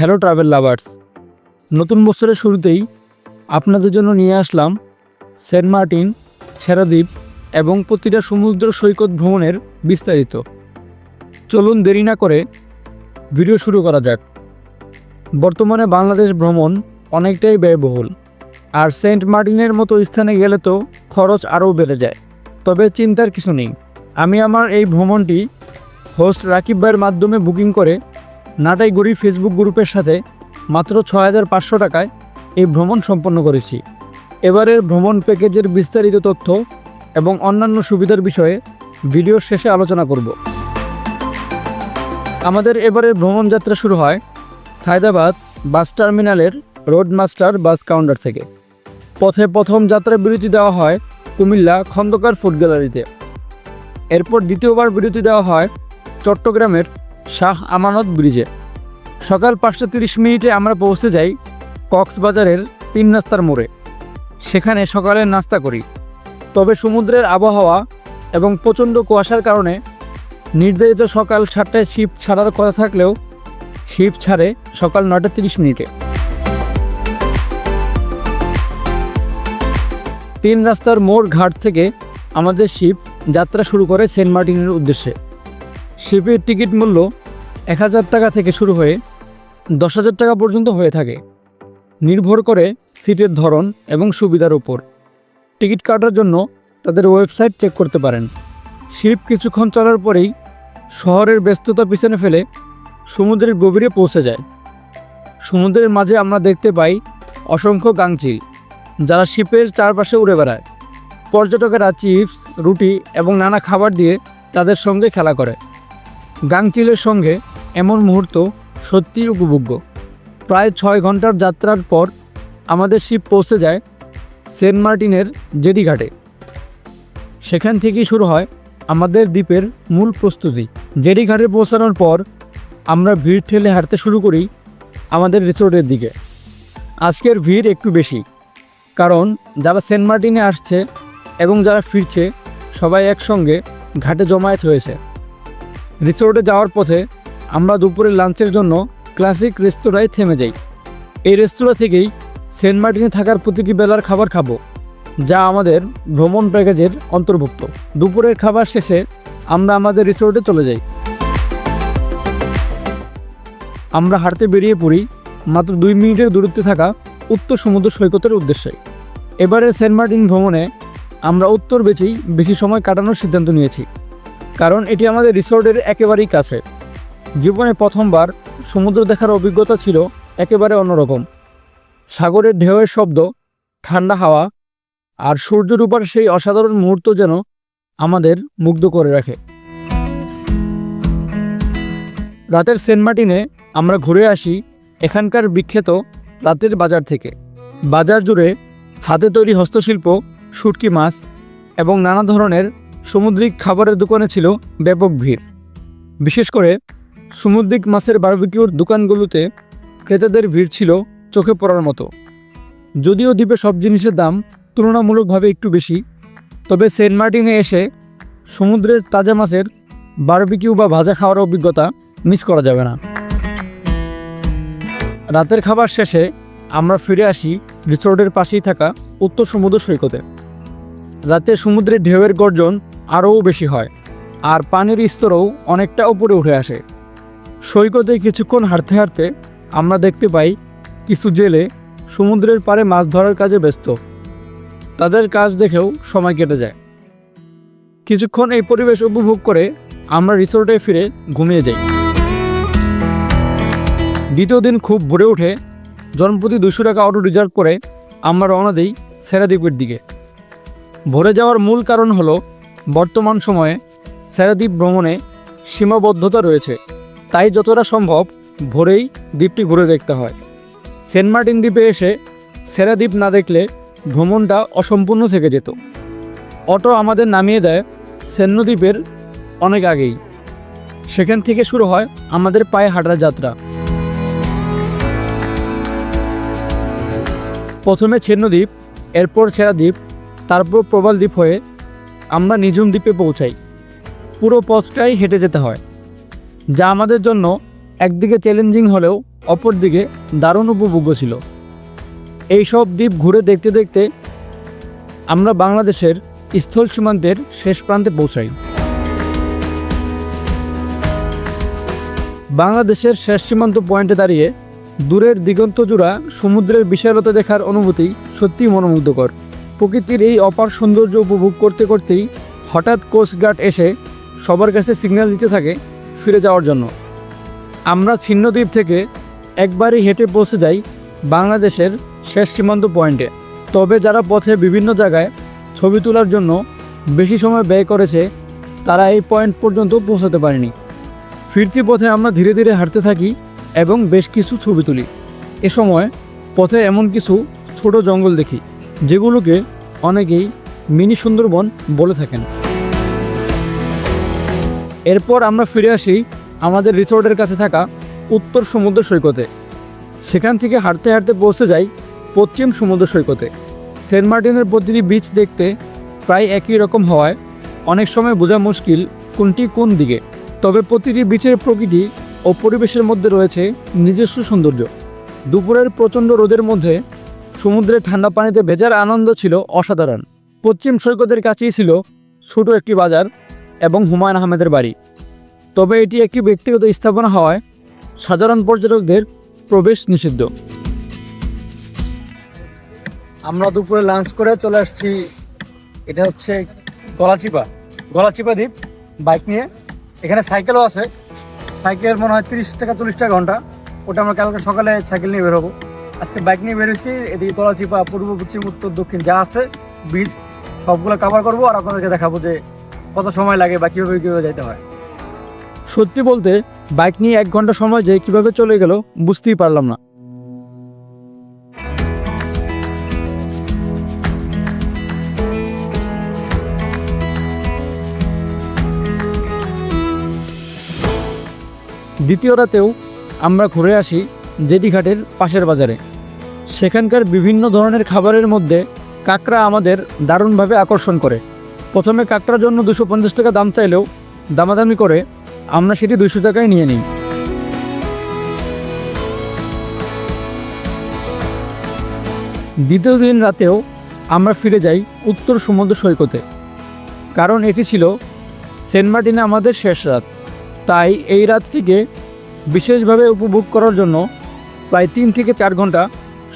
Hello travel lovers. নতুন বছরের শুরুতেই আপনাদের জন্য নিয়ে আসলাম সেন্ট মার্টিন সেরাদ্বীপ এবং প্রতিটা সমুদ্র সৈকত ভ্রমণের বিস্তারিত। চলুন দেরি না করে ভিডিও শুরু করা যাক। বর্তমানে বাংলাদেশ ভ্রমণ অনেকটাই ব্যয়বহুল, আর সেন্ট মার্টিনের মতো স্থানে গেলে তো খরচ আরও বেড়ে যায়। তবে চিন্তার কিছু নেই, আমি আমার এই ভ্রমণটি হোস্ট রাকিব ভাইয়ের মাধ্যমে বুকিং করে নাটাইগুড়ি ফেসবুক গ্রুপের সাথে মাত্র ছয় হাজার পাঁচশো টাকায় এই ভ্রমণ সম্পন্ন করেছি। এবারের ভ্রমণ প্যাকেজের বিস্তারিত তথ্য এবং অন্যান্য সুবিধার বিষয়ে ভিডিওর শেষে আলোচনা করব। আমাদের এবারের ভ্রমণ যাত্রা শুরু হয় সায়দাবাদ বাস টার্মিনালের রোড মাস্টার বাস কাউন্টার থেকে। পথে প্রথম যাত্রা বিরতি দেওয়া হয় কুমিল্লা খন্দকার ফুড গ্যালারিতে। এরপর দ্বিতীয়বার বিরতি দেওয়া হয় চট্টগ্রামের শাহ আমানত ব্রিজে। সকাল পাঁচটা তিরিশ মিনিটে আমরা পৌঁছে যাই কক্সবাজারের তিন রাস্তার মোড়ে। সেখানে সকালের নাস্তা করি। তবে সমুদ্রের আবহাওয়া এবং প্রচণ্ড কুয়াশার কারণে নির্ধারিত সকাল সাতটায় শিপ ছাড়ার কথা থাকলেও শিপ ছাড়ে সকাল নটা তিরিশ মিনিটে। তিন রাস্তার মোড় ঘাট থেকে আমাদের শিপ যাত্রা শুরু করে সেন্ট মার্টিনের উদ্দেশ্যে। শিপের টিকিট মূল্য এক হাজার টাকা থেকে শুরু হয়ে দশ হাজার টাকা পর্যন্ত হয়ে থাকে। নির্ভর করে সিটের ধরন এবং সুবিধার উপর। টিকিট কাটার জন্য তাদের ওয়েবসাইট চেক করতে পারেন। শিপ কিছুক্ষণ চলার পরেই শহরের ব্যস্ততা পিছনে ফেলে সমুদ্রের গভীরে পৌঁছে যায়। সমুদ্রের মাঝে আমরা দেখতে পাই অসংখ্য গাংচিল, যারা শিপের চারপাশে উড়ে বেড়ায়। পর্যটকেরা চিপস, রুটি এবং নানা খাবার দিয়ে তাদের সঙ্গে খেলা করে। গাংচিলের সঙ্গে এমন মুহূর্ত সত্যিই উপভোগ্য। প্রায় ছয় ঘণ্টার যাত্রার পর আমাদের শিপ পৌঁছে যায় সেন্ট মার্টিনের জেডি ঘাটে সেখান থেকেই শুরু হয় আমাদের দ্বীপের মূল প্রস্তুতি। জেডি ঘাটে পৌঁছানোর পর আমরা ভিড় ঠেলে হাঁটতে শুরু করি আমাদের রিসোর্টের দিকে। আজকের ভিড় একটু বেশি, কারণ যারা সেন্ট মার্টিনে আসছে এবং যারা ফিরছে সবাই একসঙ্গে ঘাটে জমায়েত হয়েছে। রিসোর্টে যাওয়ার পথে আমরা দুপুরের লাঞ্চের জন্য ক্লাসিক রেস্তোরাঁয় থেমে যাই। এই রেস্তোরাঁ থেকেই সেন্ট মার্টিনে থাকার প্রতিটি বেলার খাবার খাব, যা আমাদের ভ্রমণ প্যাকেজের অন্তর্ভুক্ত। দুপুরের খাবার শেষে আমরা আমাদের রিসোর্টে চলে যাই। আমরা হাঁটতে বেরিয়ে পড়ি মাত্র দুই মিনিটের দূরত্বে থাকা উত্তর সমুদ্র সৈকতের উদ্দেশ্যে। এবারে সেন্ট মার্টিন ভ্রমণে আমরা উত্তর বেচেই বেশি সময় কাটানোর সিদ্ধান্ত নিয়েছি। কারণ এটি আমাদের রিসোর্টের একেবারেই কাছে। জীবনে প্রথমবার সমুদ্র দেখার অভিজ্ঞতা ছিল একেবারে অন্যরকম। সাগরের ঢেউয়ের শব্দ, ঠান্ডা হাওয়া আর সূর্যের উপর সেই অসাধারণ মুহূর্ত যেন আমাদের মুগ্ধ করে রাখে। রাতের সেন্ট মার্টিনে আমরা ঘুরে আসি এখানকার বিখ্যাত রাতের বাজার থেকে। বাজার জুড়ে হাতে তৈরি হস্তশিল্প, শুটকি মাছ এবং নানা ধরনের সামুদ্রিক খাবারের দোকানে ছিল ব্যাপক ভিড়। বিশেষ করে সামুদ্রিক মাছের বারবিকিউর দোকানগুলোতে ক্রেতাদের ভিড় ছিল চোখে পড়ার মতো। যদিও দ্বীপে সব জিনিসের দাম তুলনামূলকভাবে একটু বেশি, তবে সেন্ট মার্টিনে এসে সমুদ্রের তাজা মাছের বারবিকিউ বা ভাজা খাওয়ার অভিজ্ঞতা মিস করা যাবে না। রাতের খাবার শেষে আমরা ফিরে আসি রিসোর্টের পাশেই থাকা উত্তর সমুদ্র সৈকতে। রাতে সমুদ্রের ঢেউয়ের গর্জন আরও বেশি হয়, আর পানির স্তরও অনেকটা উপরে উঠে আসে। সৈকতে কিছুক্ষণ হাঁটতে হাঁটতে আমরা দেখতে পাই কিছু জেলে সমুদ্রের পাড়ে মাছ ধরার কাজে ব্যস্ত। তাদের কাজ দেখেও সময় কেটে যায়। কিছুক্ষণ এই পরিবেশ উপভোগ করে আমরা রিসোর্টে ফিরে ঘুমিয়ে যাই। দ্বিতীয় দিন খুব ভোরে উঠে জনপ্রতি দুশো টাকা অটো রিজার্ভ করে আমরা রওনা দিই সেরাদ্বীপের দিকে। ভরে যাওয়ার মূল কারণ হলো বর্তমান সময়ে সেরাদ্বীপ ভ্রমণে সীমাবদ্ধতা রয়েছে, তাই যতটা সম্ভব ভোরেই দ্বীপটি ঘুরে দেখতে হয়। সেন্ট মার্টিন দ্বীপে এসে সেরাদ্বীপ না দেখলে ভ্রমণটা অসম্পূর্ণ থেকে যেত। অটো আমাদের নামিয়ে দেয় সেন্নদ্বীপের অনেক আগেই। সেখান থেকে শুরু হয় আমাদের পায়ে হাঁটার যাত্রা। প্রথমে ছেন্নদ্বীপ এরপর ছেড়াদ্বীপ তারপর প্রবাল দ্বীপ হয়ে আমরা নিঝুম দ্বীপে পৌঁছাই। পুরো পথটাই হেঁটে যেতে হয়, যা আমাদের জন্য একদিকে চ্যালেঞ্জিং হলেও অপরদিকে দারুণ উপভোগ্য ছিল। এই সব দ্বীপ ঘুরে দেখতে দেখতে আমরা বাংলাদেশের স্থল সীমান্তের শেষ প্রান্তে পৌঁছাই। বাংলাদেশের শেষ সীমান্ত পয়েন্টে দাঁড়িয়ে দূরের দিগন্ত জোড়া সমুদ্রের বিশালতা দেখার অনুভূতি সত্যিই মনোমুগ্ধকর। প্রকৃতির এই অপার সৌন্দর্য উপভোগ করতে করতেই হঠাৎ কোস্টগার্ড এসে সবার কাছে সিগন্যাল দিতে থাকে ফিরে যাওয়ার জন্য। আমরা ছিন্নদ্বীপ থেকে একবারই হেঁটে পৌঁছে যাই বাংলাদেশের শেষ সীমান্ত পয়েন্টে। তবে যারা পথে বিভিন্ন জায়গায় ছবি তোলার জন্য বেশি সময় ব্যয় করেছে, তারা এই পয়েন্ট পর্যন্ত পৌঁছাতে পারেনি। ফিরতি পথে আমরা ধীরে ধীরে হাঁটতে থাকি এবং বেশ কিছু ছবি তুলি। এ সময় পথে এমন কিছু ছোট জঙ্গল দেখি। যেগুলোকে অনেকেই মিনি সুন্দরবন বলে থাকেন। এরপর আমরা ফিরে আসি আমাদের রিসোর্টের কাছে থাকা উত্তর সমুদ্র সৈকতে। সেখান থেকে হাঁটতে হাঁটতে পৌঁছে যাই পশ্চিম সমুদ্র সৈকতে। সেন্ট মার্টিনের প্রতিটি বিচ দেখতে প্রায় একই রকম হওয়ায় অনেক সময় বোঝা মুশকিল কোনটি কোন দিকে। তবে প্রতিটি বিচের প্রকৃতি ও পরিবেশের মধ্যে রয়েছে নিজস্ব সৌন্দর্য। দুপুরের প্রচণ্ড রোদের মধ্যে সমুদ্রের ঠান্ডা পানিতে ভেজার আনন্দ ছিল অসাধারণ। পশ্চিম সৈকতের কাছেই ছিল ছোট একটি বাজার এবং হুমায়ুন আহমেদের বাড়ি। তবে এটি একটি ব্যক্তিগত স্থাপনা হওয়ায় সাধারণ পর্যটকদের প্রবেশ নিষিদ্ধ। আমরা দুপুরে লাঞ্চ করে চলে আসছি। এটা হচ্ছে গলাচিপা। গলাচিপা দ্বীপ বাইক নিয়ে। এখানে সাইকেলও আছে। সাইকেল মনে হয় তিরিশ টাকা, চল্লিশ টাকা ঘণ্টা। ওটা আমরা কালকে সকালে সাইকেল নিয়ে বেরোবো আজকে বাইক নিয়ে বেরোচ্ছি এদিকে গলাচিপা পূর্ব, পশ্চিম, উত্তর, দক্ষিণ, যা আছে বীজ সবগুলো কভার করব আর আপনাদেরকে দেখাবো যে কত সময় লাগে বা কীভাবে কীভাবে যেতে হয়। সত্যি বলতে বাইক নিয়ে এক ঘণ্টা সময় যে কীভাবে চলে গেল, বুঝতেই পারলাম না। দ্বিতীয় রাতেও আমরা ঘুরে আসি জেডিঘাটের পাশের বাজারে। সেখানকার বিভিন্ন ধরনের খাবারের মধ্যে কাঁকড়া আমাদের দারুণভাবে আকর্ষণ করে। প্রথমে কাঁকড়ার জন্য দুশো পঞ্চাশ টাকা দাম চাইলেও দামাদামি করে আমরা সেটি দুশো টাকায় নিয়ে নিই। দ্বিতীয় দিন রাতেও আমরা ফিরে যাই উত্তর সমুদ্র সৈকতে। কারণ এটি ছিল সেন্ট মার্টিনে আমাদের শেষ রাত। তাই এই রাতটিকে বিশেষভাবে উপভোগ করার জন্য প্রায় তিন থেকে চার ঘণ্টা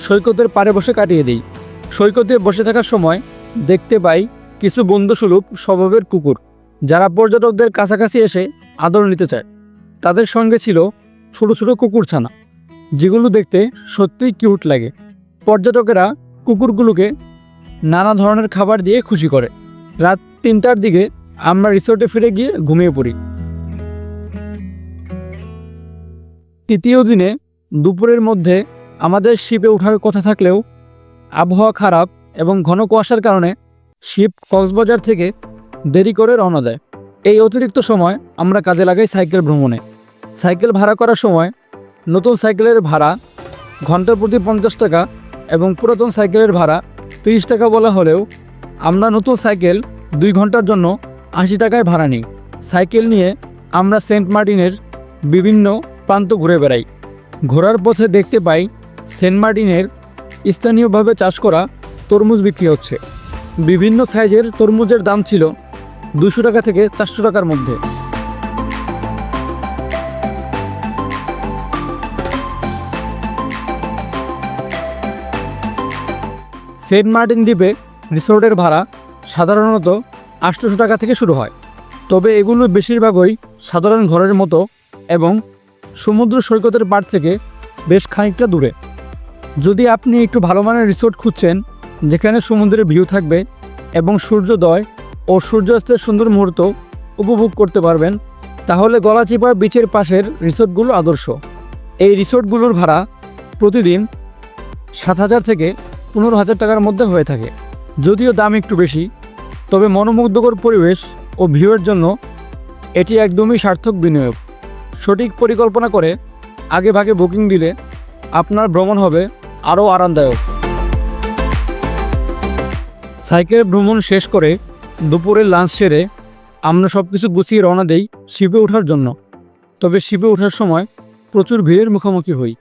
সৈকতের পাড়ে বসে কাটিয়ে দিই। সৈকতে বসে থাকার সময় দেখতে পাই কিছু বন্ধুসুলভ স্বভাবের কুকুর, যারা পর্যটকদের কাছাকাছি এসে আদর নিতে চায়। তাদের সঙ্গে ছিল ছোট ছোট কুকুর ছানা, যেগুলো দেখতে সত্যিই কিউট লাগে। পর্যটকেরা কুকুরগুলোকে নানা ধরনের খাবার দিয়ে খুশি করে। রাত তিনটার দিকে আমরা রিসোর্টে ফিরে গিয়ে ঘুমিয়ে পড়ি। তৃতীয় দিনে দুপুরের মধ্যে আমাদের শিপে ওঠার কথা থাকলেও আবহাওয়া খারাপ এবং ঘন কুয়াশার কারণে শিপ কক্সবাজার থেকে দেরি করে রওনা দেয়। এই অতিরিক্ত সময় আমরা কাজে লাগাই সাইকেল ভ্রমণে। সাইকেল ভাড়া করার সময় নতুন সাইকেলের ভাড়া ঘণ্টা প্রতি পঞ্চাশ টাকা এবং পুরাতন সাইকেলের ভাড়া তিরিশ টাকা বলা হলেও আমরা নতুন সাইকেল দুই ঘণ্টার জন্য আশি টাকায় ভাড়া নিই। সাইকেল নিয়ে আমরা সেন্ট মার্টিনের বিভিন্ন প্রান্ত ঘুরে বেড়াই। ঘোরার পথে দেখতে পাই সেন্ট মার্টিনের স্থানীয়ভাবে চাষ করা তরমুজ বিক্রি হচ্ছে। বিভিন্ন সাইজের তরমুজের দাম ছিল দুশো টাকা থেকে চারশো টাকার মধ্যে। সেন্ট মার্টিন দ্বীপে রিসোর্টের ভাড়া সাধারণত আটশোশো টাকা থেকে শুরু হয়। তবে এগুলো বেশিরভাগই সাধারণ ঘরের মতো এবং সমুদ্র সৈকতের পাড় থেকে বেশ খানিকটা দূরে। যদি আপনি একটু ভালো মানের রিসোর্ট খুঁজছেন, যেখানে সমুদ্রের ভিউ থাকবে এবং সূর্যোদয় ও সূর্যাস্তের সুন্দর মুহূর্ত উপভোগ করতে পারবেন, তাহলে গলাচিপা বিচের পাশের রিসোর্টগুলো আদর্শ। এই রিসোর্টগুলোর ভাড়া প্রতিদিন সাত হাজার থেকে পনেরো হাজার টাকার মধ্যে হয়ে থাকে। যদিও দাম একটু বেশি, তবে মনোমুগ্ধকর পরিবেশ ও ভিউয়ের জন্য এটি একদমই সার্থক বিনিয়োগ। সঠিক পরিকল্পনা করে আগে ভাগে বুকিং দিলে আপনার ভ্রমণ হবে আরও আরামদায়ক। সাইকেল ভ্রমণ শেষ করে দুপুরের লাঞ্চ সেরে আমরা সব কিছু গুছিয়ে রওনা দেই শিপে ওঠার জন্য। তবে শিপে ওঠার সময় প্রচুর ভিড়ের মুখোমুখি হই।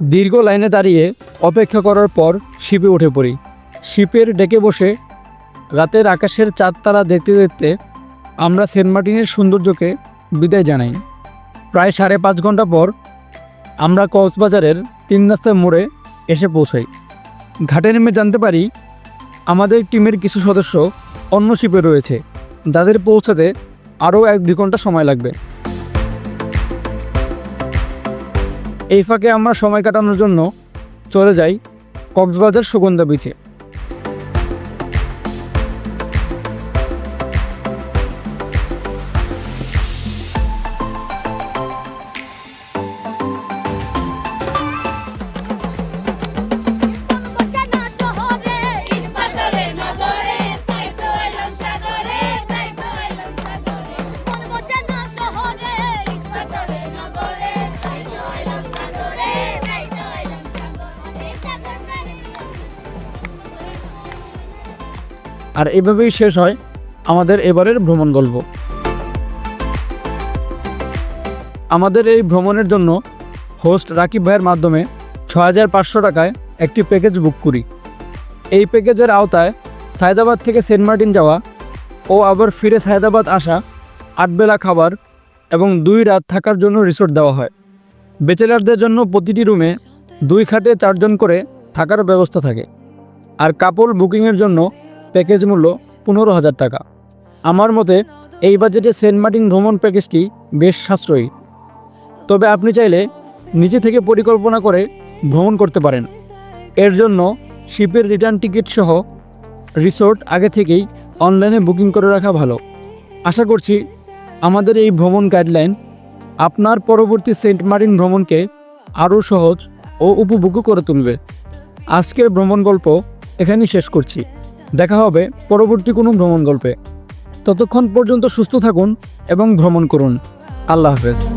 দীর্ঘ লাইনে দাঁড়িয়ে অপেক্ষা করার পর শিপে উঠে পড়ি। শিপের ডেকে বসে রাতের আকাশের চাঁদ তারা দেখতে দেখতে আমরা সেন্ট মার্টিনের সৌন্দর্যকে বিদায় জানাই। প্রায় সাড়ে পাঁচ ঘণ্টা পর আমরা কক্সবাজারের তিন রাস্তার মোড়ে এসে পৌঁছাই। ঘাটে নেমে জানতে পারি, আমাদের টিমের কিছু সদস্য অন্য শিপে রয়েছে। যাদের পৌঁছাতে আরও এক দু ঘণ্টা সময় লাগবে। এই ফাঁকে আমরা সময় কাটানোর জন্য চলে যাই কক্সবাজার সুগন্ধা বিচে আর এভাবেই শেষ হয় আমাদের এবারের ভ্রমণ গল্প। আমাদের এই ভ্রমণের জন্য হোস্ট রাকিব ভাইয়ের মাধ্যমে ছ হাজার পাঁচশো টাকায় একটি প্যাকেজ বুক করি। এই প্যাকেজের আওতায় সায়দাবাদ থেকে সেন্ট মার্টিন যাওয়া ও আবার ফিরে সায়দাবাদ আসা আটবেলা খাবার এবং দুই রাত থাকার জন্য রিসোর্ট দেওয়া হয়। ব্যাচেলারদের জন্য প্রতিটি রুমে দুই খাটে চারজন করে থাকার ব্যবস্থা থাকে। আর কাপড় বুকিংয়ের জন্য প্যাকেজ মূল্য পনেরো হাজার টাকা। আমার মতে, এই বাজেটে সেন্ট মার্টিন ভ্রমণ প্যাকেজটি বেশ সাশ্রয়ী। তবে আপনি চাইলে নিজে থেকে পরিকল্পনা করে ভ্রমণ করতে পারেন। এর জন্য শিপের রিটার্ন টিকিট সহ রিসোর্ট আগে থেকেই অনলাইনে বুকিং করে রাখা ভালো। আশা করছি আমাদের এই ভ্রমণ গাইডলাইন আপনার পরবর্তী সেন্ট মার্টিন ভ্রমণকে আরও সহজ ও উপভোগ্য করে তুলবে। আজকের ভ্রমণ গল্প এখানেই শেষ করছি। দেখা হবে পরবর্তী কোনো ভ্রমণ গল্পে ততক্ষণ পর্যন্ত সুস্থ থাকুন এবং ভ্রমণ করুন। আল্লাহ হাফেজ।